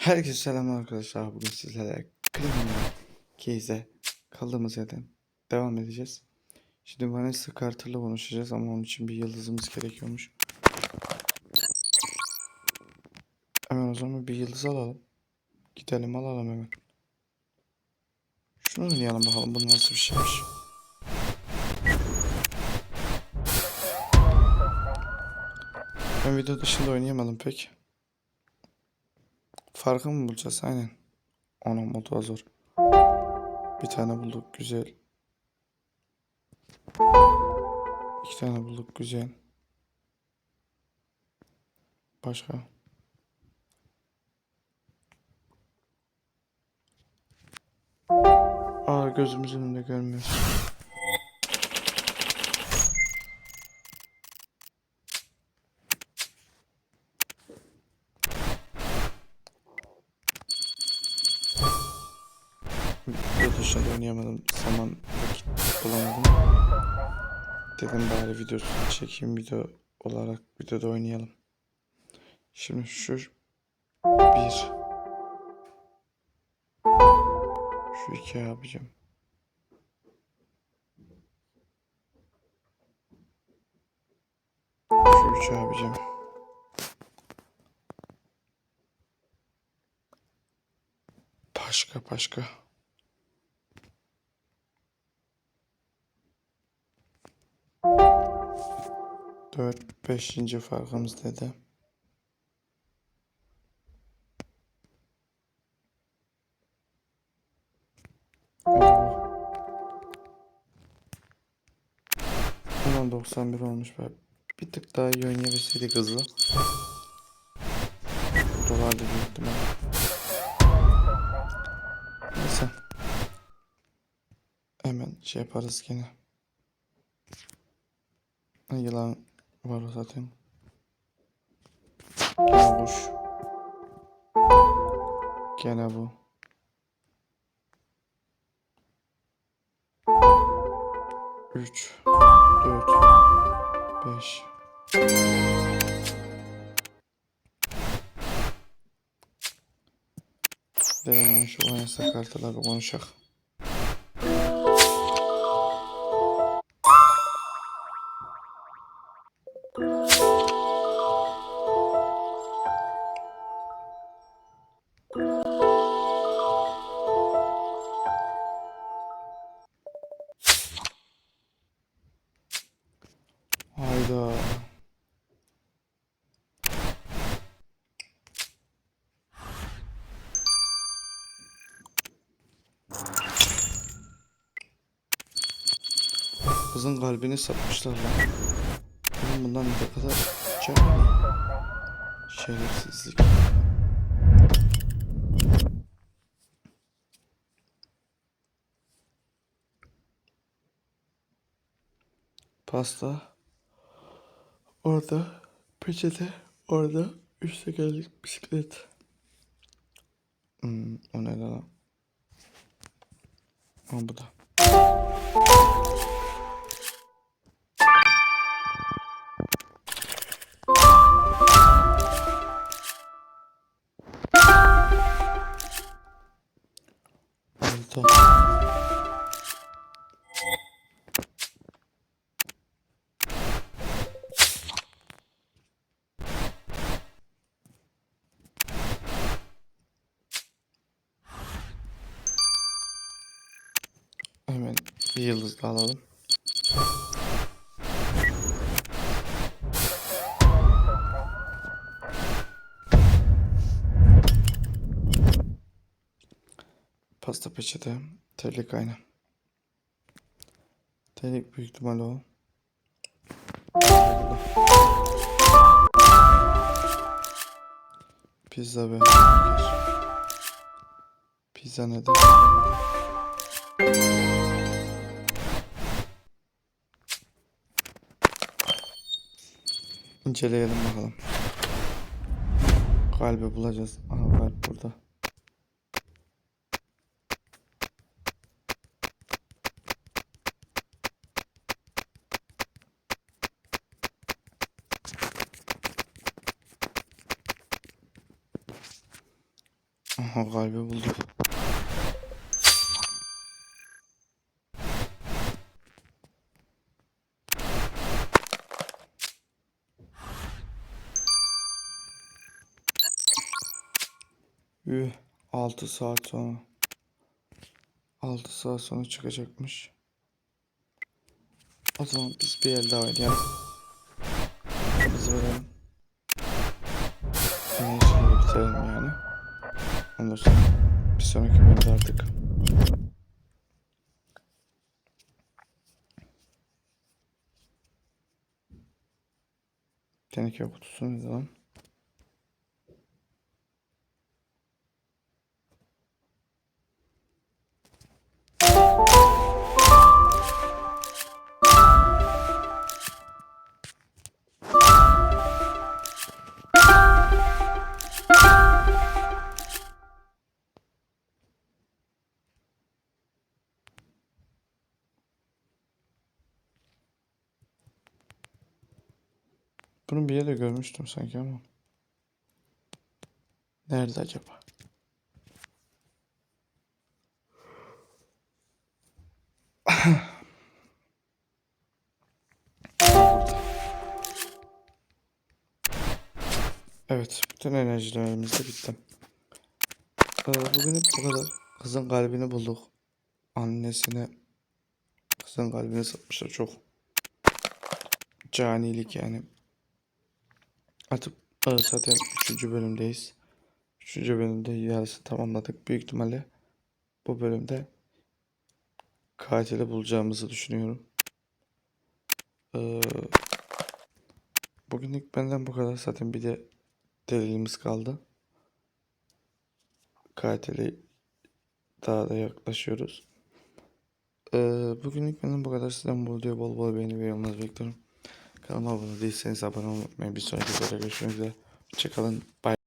Herkese selam arkadaşlar. Bugün sizlere Criminal Case'e kaldığımız yerden devam edeceğiz. Şimdi Vanessa Carter'la konuşacağız ama onun için bir yıldızımız gerekiyormuş. Hemen o zaman bir yıldız alalım. Gidelim alalım hemen. Şunu oynayalım bakalım bu nasıl bir şeymiş. Ben video dışında oynayamadım pek. Farkı mı bulacağız? Aynen. Onun modu da zor. Bir tane bulduk. Güzel. İki tane bulduk. Güzel. Başka? Aa gözümüzün önünde görmüyoruz. Dışında oynayamadım. Zaman vakit bulamadım. Dedim bari videosunu çekeyim video olarak videoda oynayalım. Şimdi şu bir şu iki yapacağım. Şu üç yapacağım. Başka başka. Dört, beşinci farkımız dedi. Ulan 91 olmuş be. Bir tık daha iyi oynayabilseydik hızlı. Dolardı büyük ihtimal. Neyse. Hemen şey yaparız gene. Yılan var zaten. Kuş. Gene bu. Üç, dört, beş. Devam şu oynasak kartalar bir konuşak. Kızın kalbini satmışlar lan. Oğlum bundan ne kadar cani. Şerefsizlik. Pasta. Orada peçete. Orada üç tekerlek bisiklet. Hmm, o ne lan? Ha bu da. Hemen bir yıldız daha alalım. Pasta peçete, terlik aynı. Terlik büyük ihtimal o. Pizza hamburger. Pizza neden? İnceleyelim bakalım. Kalbi bulacağız. Aha kalp burada. Aha kalbi bulduk. Üh, 6 saat sonra. 6 saat sonra çıkacakmış. O zaman biz bir el daha oynayalım. Biz verelim. Enerjiyi bitirelim yani. Ondan sonra bir sonraki bölümde artık. Teneke kutusu ne zaman? Bunu bir yerde görmüştüm sanki ama. Nerede acaba? Evet, bütün enerjilerimiz de bitti. Ee, bugün bu kadar. Kızın kalbini bulduk. Annesine kızın kalbini satmışlar çok. Canilik yani. Artık zaten 3. bölümdeyiz. 3. bölümde yarısı tamamladık. Büyük ihtimalle bu bölümde katili bulacağımızı düşünüyorum. Ee, bugünlük benden bu kadar. Zaten bir de delilimiz kaldı. Katili daha da yaklaşıyoruz. Ee, bugünlük benden bu kadar. Sizden bu videoyu bol bol beğeni ve yorumlar bekliyorum. Kanalıma abone değilseniz abone olmayı unutmayın. Bir sonraki videoda görüşmek üzere. Hoşçakalın. Bye.